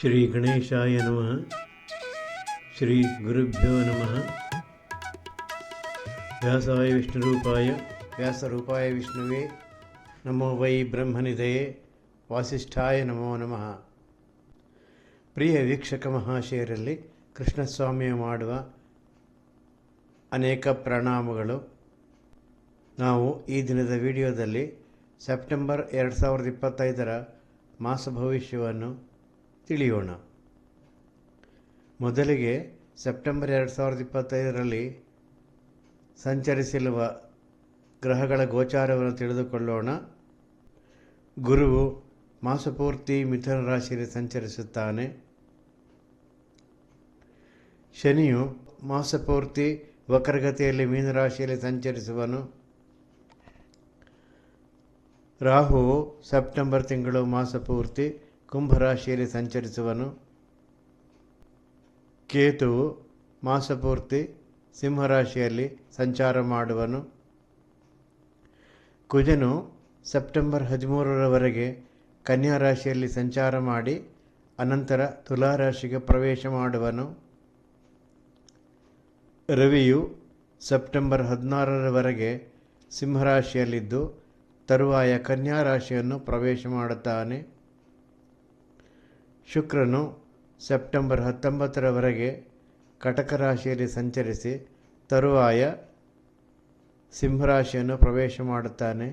ಶ್ರೀ ಗಣೇಶಾಯ ನಮಃ. ಶ್ರೀ ಗುರುಭ್ಯೋ ನಮಃ. ವ್ಯಾಸಾಯ ವಿಷ್ಣುರೂಪಾಯ. ವ್ಯಾಸರೂಪಾಯ ವಿಷ್ಣುವೇ ನಮೋ ವೈ ಬ್ರಹ್ಮನಿಧಯೇ ವಾಸಿಷ್ಠಾಯ ನಮೋ ನಮಃ. ಪ್ರಿಯ ವೀಕ್ಷಕ ಮಹಾಶಯರಲ್ಲಿ ಕೃಷ್ಣಸ್ವಾಮಿಯ ಮಾಡುವ ಅನೇಕ ಪ್ರಣಾಮಗಳು. ನಾವು ಈ ದಿನದ ವಿಡಿಯೋದಲ್ಲಿ ಸೆಪ್ಟೆಂಬರ್ ಎರಡು ಸಾವಿರದ ಇಪ್ಪತ್ತೈದರ ಮಾಸ ಭವಿಷ್ಯವನ್ನು ತಿಳಿಯೋಣ. ಮೊದಲಿಗೆ ಸೆಪ್ಟೆಂಬರ್ ಎರಡು ಸಾವಿರದ ಇಪ್ಪತ್ತೈದರಲ್ಲಿ ಸಂಚರಿಸಿರುವ ಗ್ರಹಗಳ ಗೋಚಾರವನ್ನು ತಿಳಿದುಕೊಳ್ಳೋಣ. ಗುರುವು ಮಾಸಪೂರ್ತಿ ಮಿಥುನ ರಾಶಿಯಲ್ಲಿ ಸಂಚರಿಸುತ್ತಾನೆ. ಶನಿಯು ಮಾಸಪೂರ್ತಿ ವಕ್ರಗತಿಯಲ್ಲಿ ಮೀನರಾಶಿಯಲ್ಲಿ ಸಂಚರಿಸುವನು. ರಾಹುವು ಸೆಪ್ಟೆಂಬರ್ ತಿಂಗಳು ಮಾಸಪೂರ್ತಿ ಕುಂಭರಾಶಿಯಲ್ಲಿ ಸಂಚರಿಸುವನು. ಕೇತುವು ಮಾಸಪೂರ್ತಿ ಸಿಂಹರಾಶಿಯಲ್ಲಿ ಸಂಚಾರ ಮಾಡುವನು. ಕುಜನು ಸೆಪ್ಟೆಂಬರ್ ಹದಿಮೂರರವರೆಗೆ ಕನ್ಯಾ ರಾಶಿಯಲ್ಲಿ ಸಂಚಾರ ಮಾಡಿ ಅನಂತರ ತುಲಾರಾಶಿಗೆ ಪ್ರವೇಶ ಮಾಡುವನು. ರವಿಯು ಸೆಪ್ಟೆಂಬರ್ ಹದಿನಾರರವರೆಗೆ ಸಿಂಹರಾಶಿಯಲ್ಲಿದ್ದು ತರುವಾಯ ಕನ್ಯಾ ರಾಶಿಯನ್ನು ಪ್ರವೇಶ ಮಾಡುತ್ತಾನೆ. ಶುಕ್ರನು ಸೆಪ್ಟೆಂಬರ್ ಹತ್ತೊಂಬತ್ತರವರೆಗೆ ಕಟಕ ರಾಶಿಯಲ್ಲಿ ಸಂಚರಿಸಿ ತರುವಾಯ ಸಿಂಹರಾಶಿಯನ್ನು ಪ್ರವೇಶ ಮಾಡುತ್ತಾನೆ.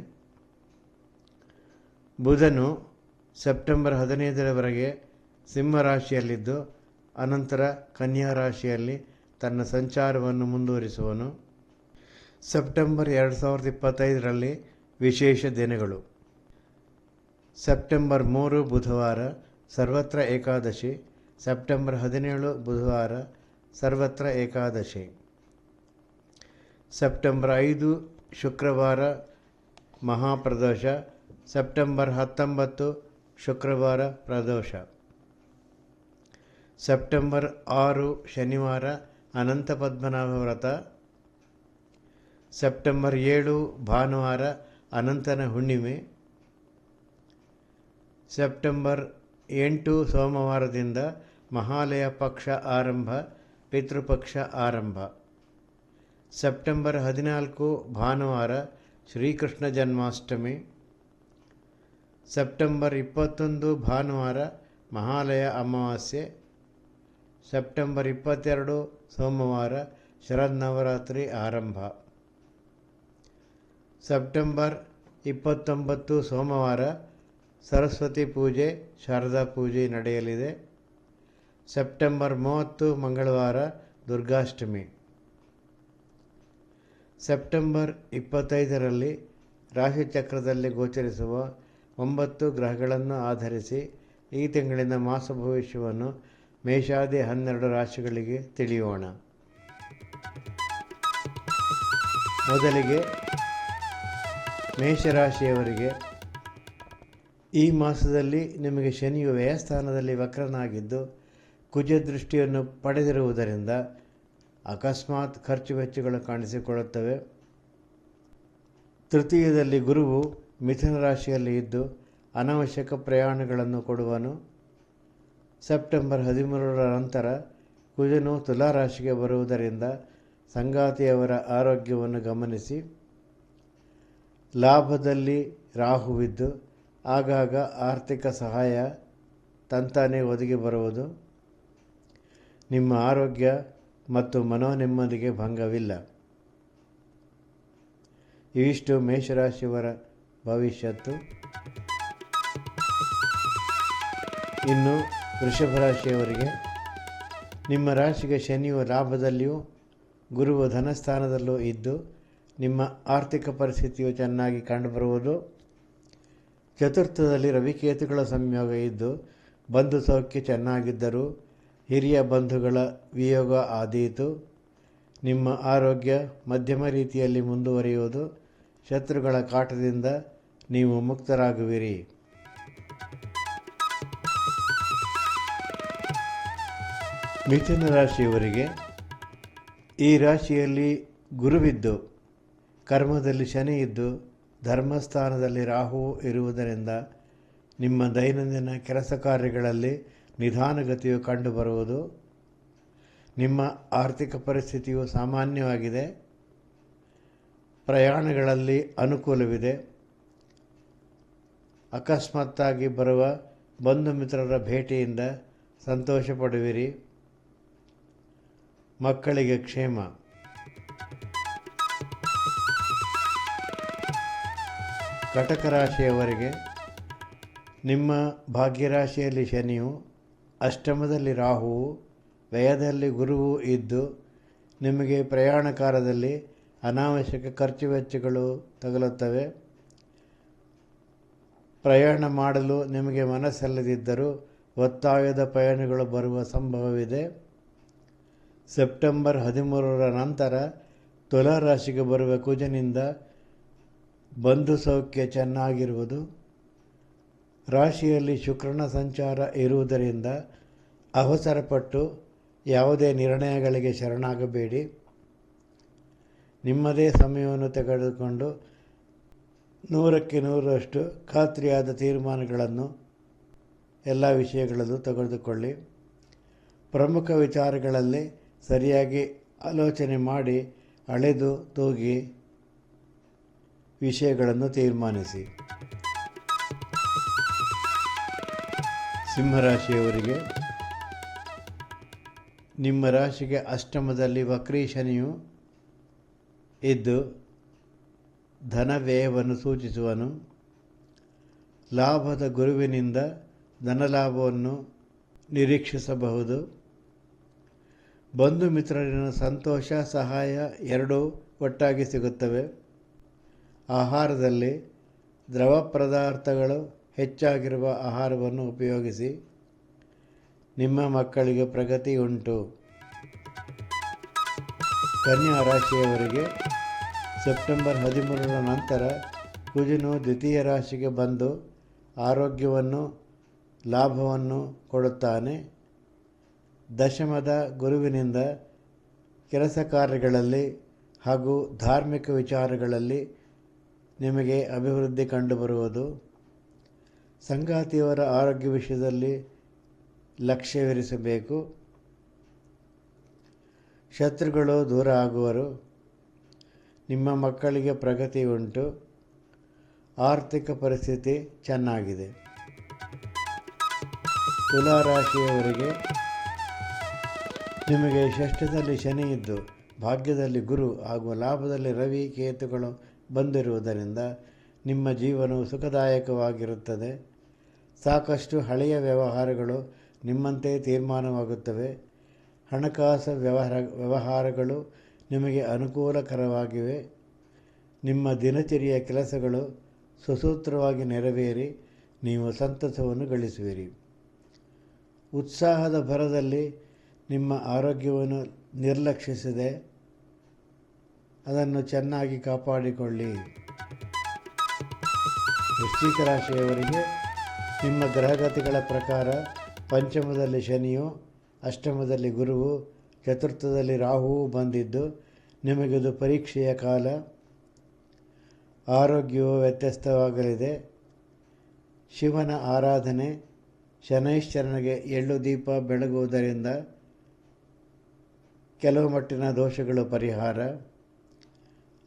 ಬುಧನು ಸೆಪ್ಟೆಂಬರ್ ಹದಿನೈದರವರೆಗೆ ಸಿಂಹರಾಶಿಯಲ್ಲಿದ್ದು, ಅನಂತರ ಕನ್ಯಾ ರಾಶಿಯಲ್ಲಿ ತನ್ನ ಸಂಚಾರವನ್ನು ಮುಂದುವರಿಸುವನು. ಸೆಪ್ಟೆಂಬರ್ ಎರಡು ಸಾವಿರದ ಇಪ್ಪತ್ತೈದರಲ್ಲಿ ವಿಶೇಷ ದಿನಗಳು. ಸೆಪ್ಟೆಂಬರ್ ಮೂರು ಬುಧವಾರ ಸರ್ವತ್ರ ಏಕಾದಶಿ, ಸೆಪ್ಟೆಂಬರ್ ಹದಿನೇಳು, ಬುಧವಾರ ಸರ್ವತ್ರ ಏಕಾದಶಿ. ಸೆಪ್ಟೆಂಬರ್ ಐದು, ಶುಕ್ರವಾರ ಮಹಾಪ್ರದೋಷ, ಸೆಪ್ಟೆಂಬರ್ ಹತ್ತೊಂಬತ್ತು, ಶುಕ್ರವಾರ ಪ್ರದೋಷ. ಸೆಪ್ಟೆಂಬರ್ ಆರು, ಶನಿವಾರ ಅನಂತ ಪದ್ಮನಾಭ ವ್ರತ. ಸೆಪ್ಟೆಂಬರ್ ಏಳು, ಭಾನುವಾರ ಅನಂತನ ಹುಣ್ಣಿಮೆ. ಸೆಪ್ಟೆಂಬರ್ ಎಂಟು ಸೋಮವಾರದಿಂದ ಮಹಾಲಯ ಪಕ್ಷ ಆರಂಭ, ಪಿತೃಪಕ್ಷ ಆರಂಭ. ಸೆಪ್ಟೆಂಬರ್ ಹದಿನಾಲ್ಕು, ಭಾನುವಾರ, ಶ್ರೀಕೃಷ್ಣ ಜನ್ಮಾಷ್ಟಮಿ. ಸೆಪ್ಟೆಂಬರ್ ಇಪ್ಪತ್ತೊಂದು, ಭಾನುವಾರ, ಮಹಾಲಯ ಅಮಾವಾಸ್ಯೆ. ಸೆಪ್ಟೆಂಬರ್ ಇಪ್ಪತ್ತೆರಡು, ಸೋಮವಾರ ಶರನ್ನವರಾತ್ರಿ ಆರಂಭ. ಸೆಪ್ಟೆಂಬರ್ ಇಪ್ಪತ್ತೊಂಬತ್ತು, ಸೋಮವಾರ ಸರಸ್ವತಿ ಪೂಜೆ, ಶಾರದಾ ಪೂಜೆ ನಡೆಯಲಿದೆ. ಸೆಪ್ಟೆಂಬರ್ ಮೂವತ್ತು, ಮಂಗಳವಾರ, ದುರ್ಗಾಷ್ಟಮಿ. ಸೆಪ್ಟೆಂಬರ್ ಇಪ್ಪತ್ತೈದರಲ್ಲಿ ರಾಶಿಚಕ್ರದಲ್ಲಿ ಗೋಚರಿಸುವ ಒಂಬತ್ತು ಗ್ರಹಗಳನ್ನು ಆಧರಿಸಿ ಈ ತಿಂಗಳಿನ ಮಾಸ ಭವಿಷ್ಯವನ್ನು ಮೇಷಾದಿ ಹನ್ನೆರಡು ರಾಶಿಗಳಿಗೆ ತಿಳಿಯೋಣ. ಮೊದಲಿಗೆ ಮೇಷರಾಶಿಯವರಿಗೆ ಈ ಮಾಸದಲ್ಲಿ ನಿಮಗೆ ಶನಿಯು ವ್ಯಯಸ್ಥಾನದಲ್ಲಿ ವಕ್ರನಾಗಿದ್ದು, ಕುಜದೃಷ್ಟಿಯನ್ನು ಪಡೆದಿರುವುದರಿಂದ ಅಕಸ್ಮಾತ್ ಖರ್ಚು ವೆಚ್ಚಗಳು ಕಾಣಿಸಿಕೊಳ್ಳುತ್ತವೆ. ತೃತೀಯದಲ್ಲಿ ಗುರುವು ಮಿಥುನ ರಾಶಿಯಲ್ಲಿ ಇದ್ದು, ಅನವಶ್ಯಕ ಪ್ರಯಾಣಗಳನ್ನು ಕೊಡುವನು. ಸೆಪ್ಟೆಂಬರ್ ಹದಿಮೂರರ ನಂತರ ಕುಜನು ತುಲಾರಾಶಿಗೆ ಬರುವುದರಿಂದ ಸಂಗಾತಿಯವರ ಆರೋಗ್ಯವನ್ನು ಗಮನಿಸಿ. ಲಾಭದಲ್ಲಿ ರಾಹುವಿದ್ದು ಆಗಾಗ ಆರ್ಥಿಕ ಸಹಾಯ ತಂತಾನೇ ಒದಗಿ ಬರುವುದು. ನಿಮ್ಮ ಆರೋಗ್ಯ ಮತ್ತು ಮನೋನೆಮ್ಮದಿಗೆ ಭಂಗವಿಲ್ಲ. ಇವಿಷ್ಟು ಮೇಷರಾಶಿಯವರ ಭವಿಷ್ಯತ್ತು. ಇನ್ನು ವೃಷಭ ರಾಶಿಯವರಿಗೆ ನಿಮ್ಮ ರಾಶಿಗೆ ಶನಿಯು ಲಾಭದಲ್ಲಿಯೂ ಗುರುವು ಧನಸ್ಥಾನದಲ್ಲೂ ಇದ್ದು ನಿಮ್ಮ ಆರ್ಥಿಕ ಪರಿಸ್ಥಿತಿಯು ಚೆನ್ನಾಗಿ ಕಂಡುಬರುವುದು. ಚತುರ್ಥದಲ್ಲಿ ರವಿಕೇತುಗಳ ಸಂಯೋಗ ಇದ್ದು, ಬಂಧು ಸೌಖ್ಯ ಚೆನ್ನಾಗಿದ್ದರೂ ಹಿರಿಯ ಬಂಧುಗಳ ವಿಯೋಗ ಆದೀತು. ನಿಮ್ಮ ಆರೋಗ್ಯ ಮಧ್ಯಮ ರೀತಿಯಲ್ಲಿ ಮುಂದುವರಿಯುವುದು ಶತ್ರುಗಳ ಕಾಟದಿಂದ ನೀವು ಮುಕ್ತರಾಗುವಿರಿ. ಮಿಥುನ ರಾಶಿಯವರಿಗೆ ಈ ರಾಶಿಯಲ್ಲಿ ಗುರುವಿದ್ದು, ಕರ್ಮದಲ್ಲಿ ಶನಿ ಇದ್ದು ಧರ್ಮಸ್ಥಾನದಲ್ಲಿ ರಾಹು ಇರುವುದರಿಂದ ನಿಮ್ಮ ದೈನಂದಿನ ಕೆಲಸ ಕಾರ್ಯಗಳಲ್ಲಿ ನಿಧಾನಗತಿಯು ಕಂಡುಬರುವುದು. ನಿಮ್ಮ ಆರ್ಥಿಕ ಪರಿಸ್ಥಿತಿಯು ಸಾಮಾನ್ಯವಾಗಿದೆ. ಪ್ರಯಾಣಗಳಲ್ಲಿ ಅನುಕೂಲವಿದೆ. ಅಕಸ್ಮಾತ್ತಾಗಿ ಬರುವ ಬಂಧು ಮಿತ್ರರ ಭೇಟಿಯಿಂದ ಸಂತೋಷ ಪಡುವಿರಿ. ಮಕ್ಕಳಿಗೆ ಕ್ಷೇಮ. ಕಟಕ ರಾಶಿಯವರಿಗೆ ನಿಮ್ಮ ಭಾಗ್ಯರಾಶಿಯಲ್ಲಿ ಶನಿಯು ಅಷ್ಟಮದಲ್ಲಿ ರಾಹುವು, ವ್ಯಯದಲ್ಲಿ ಗುರುವು ಇದ್ದು, ನಿಮಗೆ ಪ್ರಯಾಣ ಕಾಲದಲ್ಲಿ ಅನಾವಶ್ಯಕ ಖರ್ಚು ವೆಚ್ಚಗಳು ತಗಲುತ್ತವೆ. ಪ್ರಯಾಣ ಮಾಡಲು ನಿಮಗೆ ಮನಸ್ಸಲ್ಲದಿದ್ದರೂ ಒತ್ತಾಯದ ಪಯಣಗಳು ಬರುವ ಸಂಭವವಿದೆ. ಸೆಪ್ಟೆಂಬರ್ ಹದಿಮೂರರ ನಂತರ ತುಲಾ ರಾಶಿಗೆ ಬರುವ ಕುಜನಿಂದ ಬಂಧು ಸೌಖ್ಯ ಚೆನ್ನಾಗಿರುವುದು, ರಾಶಿಯಲ್ಲಿ ಶುಕ್ರನ ಸಂಚಾರ ಇರುವುದರಿಂದ ಅವಸರಪಟ್ಟು ಯಾವುದೇ ನಿರ್ಣಯಗಳಿಗೆ ಶರಣಾಗಬೇಡಿ. ನಿಮ್ಮದೇ ಸಮಯವನ್ನು ತೆಗೆದುಕೊಂಡು ನೂರಕ್ಕೆ ನೂರರಷ್ಟು ಖಾತ್ರಿಯಾದ ತೀರ್ಮಾನಗಳನ್ನು ಎಲ್ಲ ವಿಷಯಗಳಲ್ಲೂ ತೆಗೆದುಕೊಳ್ಳಿ. ಪ್ರಮುಖ ವಿಚಾರಗಳಲ್ಲಿ ಸರಿಯಾಗಿ ಆಲೋಚನೆ ಮಾಡಿ, ಅಳೆದು, ತೂಗಿ ವಿಷಯಗಳನ್ನು ತೀರ್ಮಾನಿಸಿ. ಸಿಂಹರಾಶಿಯವರಿಗೆ ನಿಮ್ಮ ರಾಶಿಗೆ ಅಷ್ಟಮದಲ್ಲಿ ವಕ್ರೀ ಶನಿಯು ಇದ್ದು, ಧನ ವ್ಯಯವನ್ನು ಸೂಚಿಸುವನು. ಲಾಭದ ಗುರುವಿನಿಂದ ಧನಲಾಭವನ್ನು ನಿರೀಕ್ಷಿಸಬಹುದು. ಬಂಧು ಮಿತ್ರರಿನ ಸಂತೋಷ, ಸಹಾಯ ಎರಡೂ ಒಟ್ಟಾಗಿ ಸಿಗುತ್ತವೆ. ಆಹಾರದಲ್ಲಿ ದ್ರವ ಪದಾರ್ಥಗಳು ಹೆಚ್ಚಾಗಿರುವ ಆಹಾರವನ್ನು ಉಪಯೋಗಿಸಿ ನಿಮ್ಮ ಮಕ್ಕಳಿಗೆ ಪ್ರಗತಿ ಉಂಟು. ಕನ್ಯಾ ರಾಶಿಯವರಿಗೆ ಸೆಪ್ಟೆಂಬರ್ ಹದಿಮೂರರ ನಂತರ ಕುಜಿನು ದ್ವಿತೀಯ ರಾಶಿಗೆ ಬಂದು ಆರೋಗ್ಯವನ್ನು, ಲಾಭವನ್ನು ಕೊಡುತ್ತಾನೆ. ದಶಮದ ಗುರುವಿನಿಂದ ಕೆಲಸ ಕಾರ್ಯಗಳಲ್ಲಿ ಹಾಗೂ ಧಾರ್ಮಿಕ ವಿಚಾರಗಳಲ್ಲಿ ನಿಮಗೆ ಅಭಿವೃದ್ಧಿ ಕಂಡುಬರುವುದು. ಸಂಗಾತಿಯವರ ಆರೋಗ್ಯ ವಿಷಯದಲ್ಲಿ ಲಕ್ಷ್ಯವಿರಿಸಬೇಕು. ಶತ್ರುಗಳು ದೂರ ಆಗುವರು. ನಿಮ್ಮ ಮಕ್ಕಳಿಗೆ ಪ್ರಗತಿ ಉಂಟು. ಆರ್ಥಿಕ ಪರಿಸ್ಥಿತಿ ಚೆನ್ನಾಗಿದೆ. ತುಲಾರಾಶಿಯವರಿಗೆ ನಿಮಗೆ ಷಷ್ಠದಲ್ಲಿ ಶನಿ ಇದ್ದು, ಭಾಗ್ಯದಲ್ಲಿ ಗುರು ಹಾಗೂ ಲಾಭದಲ್ಲಿ ರವಿ, ಕೇತುಗಳು ಬಂದಿರುವುದರಿಂದ ನಿಮ್ಮ ಜೀವನವು ಸುಖದಾಯಕವಾಗಿರುತ್ತದೆ. ಸಾಕಷ್ಟು ಹಳೆಯ ವ್ಯವಹಾರಗಳು ನಿಮ್ಮಂತೆ ತೀರ್ಮಾನವಾಗುತ್ತವೆ. ಹಣಕಾಸು ವ್ಯವಹಾರ, ವ್ಯವಹಾರಗಳು ನಿಮಗೆ ಅನುಕೂಲಕರವಾಗಿವೆ. ನಿಮ್ಮ ದಿನಚರಿಯ ಕೆಲಸಗಳು ಸುಸೂತ್ರವಾಗಿ ನೆರವೇರಿ, ನೀವು ಸಂತಸವನ್ನು ಗಳಿಸುವಿರಿ. ಉತ್ಸಾಹದ ಭರದಲ್ಲಿ ನಿಮ್ಮ ಆರೋಗ್ಯವನ್ನು ನಿರ್ಲಕ್ಷಿಸದೆ ಅದನ್ನು ಚೆನ್ನಾಗಿ ಕಾಪಾಡಿಕೊಳ್ಳಿ. ವೃಶ್ಚಿಕ ರಾಶಿಯವರಿಗೆ ನಿಮ್ಮ ಗ್ರಹಗತಿಗಳ ಪ್ರಕಾರ ಪಂಚಮದಲ್ಲಿ ಶನಿಯು, ಅಷ್ಟಮದಲ್ಲಿ ಗುರುವು, ಚತುರ್ಥದಲ್ಲಿ ರಾಹುವು ಬಂದಿದ್ದು ನಿಮಗಿದು ಪರೀಕ್ಷೆಯ ಕಾಲ. ಆರೋಗ್ಯವು ವ್ಯತ್ಯಸ್ತವಾಗಲಿದೆ. ಶಿವನ ಆರಾಧನೆ, ಶನೈಶ್ಚರನಿಗೆ ಎಳ್ಳು ದೀಪ ಬೆಳಗುವುದರಿಂದ ಕೆಲವು ಮಟ್ಟಿನ ದೋಷಗಳು ಪರಿಹಾರ.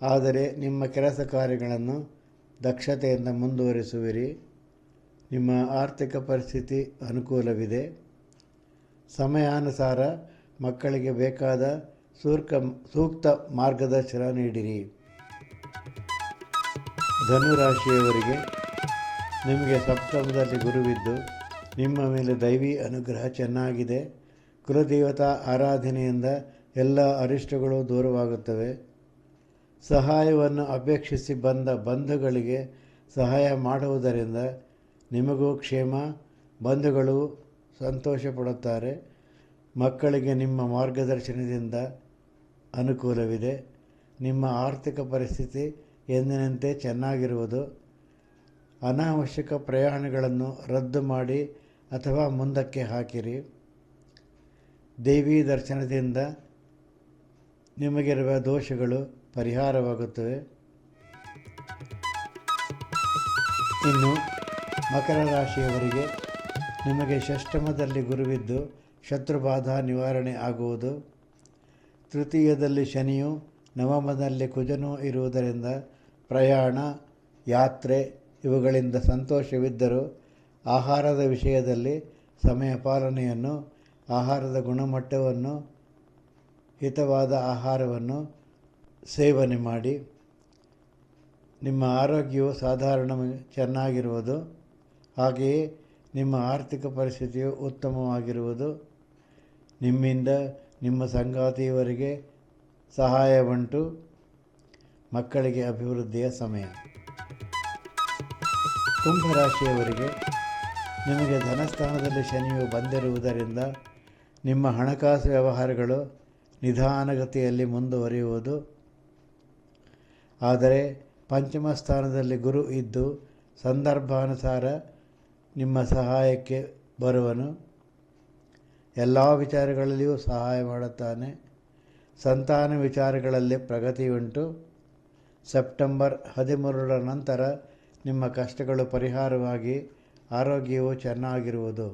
ಆದರೆ ನಿಮ್ಮ ಕೆಲಸ ಕಾರ್ಯಗಳನ್ನು ದಕ್ಷತೆಯಿಂದ ಮುಂದುವರಿಸುವಿರಿ. ನಿಮ್ಮ ಆರ್ಥಿಕ ಪರಿಸ್ಥಿತಿ ಅನುಕೂಲವಿದೆ. ಸಮಯಾನುಸಾರ ಮಕ್ಕಳಿಗೆ ಬೇಕಾದ ಸೂರ್ಕ, ಸೂಕ್ತ ಮಾರ್ಗದರ್ಶನ ನೀಡಿರಿ. ಧನುರಾಶಿಯವರಿಗೆ ನಿಮಗೆ ಸಪ್ತಮದಲ್ಲಿ ಗುರುವಿದ್ದು, ನಿಮ್ಮ ಮೇಲೆ ದೈವಿ ಅನುಗ್ರಹ ಚೆನ್ನಾಗಿದೆ. ಕುಲದೇವತಾ ಆರಾಧನೆಯಿಂದ ಎಲ್ಲ ಅರಿಷ್ಟಗಳು ದೂರವಾಗುತ್ತವೆ. ಸಹಾಯವನ್ನು ಅಪೇಕ್ಷಿಸಿ ಬಂದ ಬಂಧುಗಳಿಗೆ ಸಹಾಯ ಮಾಡುವುದರಿಂದ ನಿಮಗೂ ಕ್ಷೇಮ, ಬಂಧುಗಳು ಸಂತೋಷ ಪಡುತ್ತಾರೆ ಮಕ್ಕಳಿಗೆ ನಿಮ್ಮ ಮಾರ್ಗದರ್ಶನದಿಂದ ಅನುಕೂಲವಿದೆ. ನಿಮ್ಮ ಆರ್ಥಿಕ ಪರಿಸ್ಥಿತಿ ಎಂದಿನಂತೆ ಚೆನ್ನಾಗಿರುವುದು. ಅನಾವಶ್ಯಕ ಪ್ರಯಾಣಗಳನ್ನು ರದ್ದು ಮಾಡಿ ಅಥವಾ ಮುಂದಕ್ಕೆ ಹಾಕಿರಿ. ದೇವಿ ದರ್ಶನದಿಂದ ನಿಮಗಿರುವ ದೋಷಗಳು ಪರಿಹಾರವಾಗುತ್ತವೆ. ಇನ್ನು ಮಕರ ರಾಶಿಯವರಿಗೆ ನಿಮಗೆ ಷಷ್ಟಮದಲ್ಲಿ ಗುರುವಿದ್ದು ಶತ್ರುಬಾಧ ನಿವಾರಣೆ ಆಗುವುದು. ತೃತೀಯದಲ್ಲಿ ಶನಿಯು, ನವಮದಲ್ಲಿ ಕುಜನೂ ಇರುವುದರಿಂದ ಪ್ರಯಾಣ, ಯಾತ್ರೆ ಇವುಗಳಿಂದ ಸಂತೋಷವಿದ್ದರೂ ಆಹಾರದ ವಿಷಯದಲ್ಲಿ ಸಮಯ ಪಾಲನೆಯನ್ನು, ಆಹಾರದ ಗುಣಮಟ್ಟವನ್ನು, ಹಿತವಾದ ಆಹಾರವನ್ನು ಸೇವನೆ ಮಾಡಿ ನಿಮ್ಮ ಆರೋಗ್ಯವು ಸಾಧಾರಣ ಚೆನ್ನಾಗಿರುವುದು, ಹಾಗೆಯೇ ನಿಮ್ಮ ಆರ್ಥಿಕ ಪರಿಸ್ಥಿತಿಯು ಉತ್ತಮವಾಗಿರುವುದು. ನಿಮ್ಮಿಂದ ನಿಮ್ಮ ಸಂಗಾತಿಯವರಿಗೆ ಸಹಾಯ ಉಂಟು ಮಕ್ಕಳಿಗೆ ಅಭಿವೃದ್ಧಿಯ ಸಮಯ. ಕುಂಭರಾಶಿಯವರಿಗೆ ನಿಮಗೆ ಧನಸ್ಥಾನದಲ್ಲಿ ಶನಿಯು ಬಂದಿರುವುದರಿಂದ ನಿಮ್ಮ ಹಣಕಾಸು ವ್ಯವಹಾರಗಳು ನಿಧಾನಗತಿಯಲ್ಲಿ ಮುಂದುವರಿಯುವುದು. ಆದರೆ ಪಂಚಮ ಸ್ಥಾನದಲ್ಲಿ ಗುರು ಇದ್ದು ಸಂದರ್ಭಾನುಸಾರ ನಿಮ್ಮ ಸಹಾಯಕ್ಕೆ ಬರುವನು. ಎಲ್ಲ ವಿಚಾರಗಳಲ್ಲಿಯೂ ಸಹಾಯ ಮಾಡುತ್ತಾನೆ. ಸಂತಾನ ವಿಚಾರಗಳಲ್ಲಿ ಪ್ರಗತಿಯುಂಟು. ಸೆಪ್ಟೆಂಬರ್ ಹದಿಮೂರರ ನಂತರ ನಿಮ್ಮ ಕಷ್ಟಗಳು ಪರಿಹಾರವಾಗಿ ಆರೋಗ್ಯವು ಚೆನ್ನಾಗಿರುವುದು.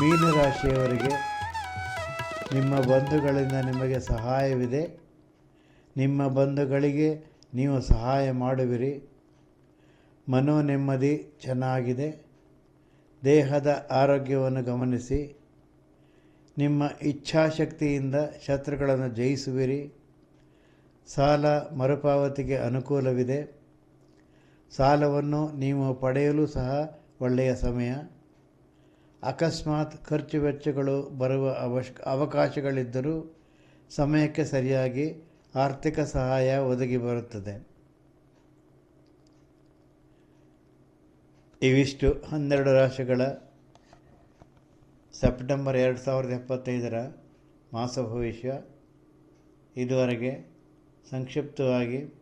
ಮೀನರಾಶಿಯವರಿಗೆ ನಿಮ್ಮ ಬಂಧುಗಳಿಂದ ನಿಮಗೆ ಸಹಾಯವಿದೆ. ನಿಮ್ಮ ಬಂಧುಗಳಿಗೆ ನೀವು ಸಹಾಯ ಮಾಡುವಿರಿ. ಮನೋ ನೆಮ್ಮದಿ ಚೆನ್ನಾಗಿದೆ. ದೇಹದ ಆರೋಗ್ಯವನ್ನು ಗಮನಿಸಿ. ನಿಮ್ಮ ಇಚ್ಛಾಶಕ್ತಿಯಿಂದ ಶತ್ರುಗಳನ್ನು ಜಯಿಸುವಿರಿ. ಸಾಲ ಮರುಪಾವತಿಗೆ ಅನುಕೂಲವಿದೆ. ಸಾಲವನ್ನು ನೀವು ಪಡೆಯಲು ಸಹ ಒಳ್ಳೆಯ ಸಮಯ. ಅಕಸ್ಮಾತ್ ಖರ್ಚು ವೆಚ್ಚಗಳು ಬರುವ ಅವಶ್ ಅವಕಾಶಗಳಿದ್ದರೂ ಸಮಯಕ್ಕೆ ಸರಿಯಾಗಿ ಆರ್ಥಿಕ ಸಹಾಯ ಒದಗಿ ಬರುತ್ತದೆ. ಇವಿಷ್ಟು ಹನ್ನೆರಡು ರಾಶಿಗಳ ಸೆಪ್ಟೆಂಬರ್ ಎರಡು ಸಾವಿರದ ಎಪ್ಪತ್ತೈದರ ಮಾಸ ಭವಿಷ್ಯ. ಇದುವರೆಗೆ ಸಂಕ್ಷಿಪ್ತವಾಗಿ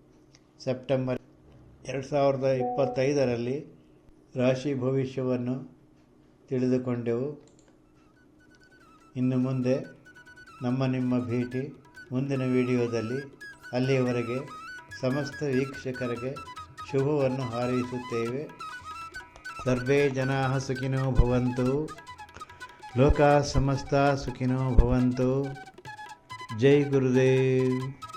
ಸೆಪ್ಟೆಂಬರ್ ಎರಡು ಸಾವಿರದ ಇಪ್ಪತ್ತೈದರಲ್ಲಿ ರಾಶಿ ಭವಿಷ್ಯವನ್ನು ತಿಳಿದುಕೊಂಡೆವು. ಇನ್ನು ಮುಂದೆ ನಮ್ಮ ನಿಮ್ಮ ಭೇಟಿ. ಮುಂದಿನ ವಿಡಿಯೋದಲ್ಲಿ ಅಲ್ಲಿಯವರೆಗೆ ಸಮಸ್ತ ವೀಕ್ಷಕರಿಗೆ ಶುಭವನ್ನು ಹಾರೈಸುತ್ತೇವೆ. ಸರ್ವೇ ಜನಾ ಸುಖಿನೋ ಭವಂತು. ಲೋಕ ಸಮಸ್ತ ಸುಖಿನೋ ಭವಂತು. ಜೈ ಗುರುದೇವ್.